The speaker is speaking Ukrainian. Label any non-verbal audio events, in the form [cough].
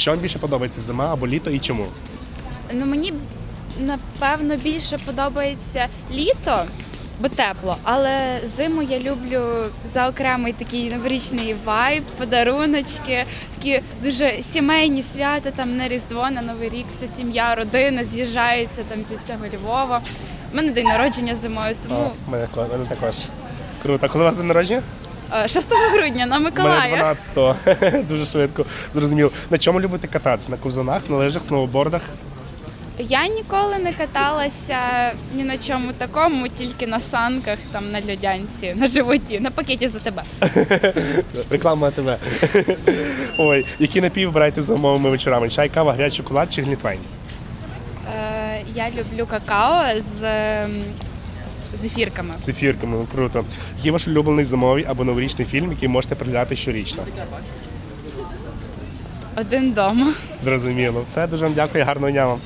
Що вам більше подобається зима або літо і чому? Ну мені напевно більше подобається літо, бо тепло, але зиму я люблю за окремий такий новорічний вайб, подаруночки, такі дуже сімейні свята, там на Різдво, на Новий рік, вся сім'я, родина з'їжджається там зі всього Львова. У мене день народження зимою, тому О, мене, мене також. Круто. Коли у вас день народження? Е, 6 грудня на Миколая. 12-го. [laughs] Дуже швидко. Зрозумів. На чому любите кататися? На ковзанах, на лижах, сноубордах? Я ніколи не каталася ні на чому такому, тільки на санках, там на льодянці, на животі, на пакеті за тебе. [laughs] Реклама на тебе. [laughs] Ой, які напій вибираєте за умовими вечорами? Чай, кава, гарячий шоколад чи глінтвейн? Е, я люблю какао з ем, зефірками. З ефірками, ну, круто. Який ваш улюблений зимовий або новорічний фільм, який можете переглядати щорічно? Один дома. Зрозуміло. Все, дуже вам дякую, гарного дня вам.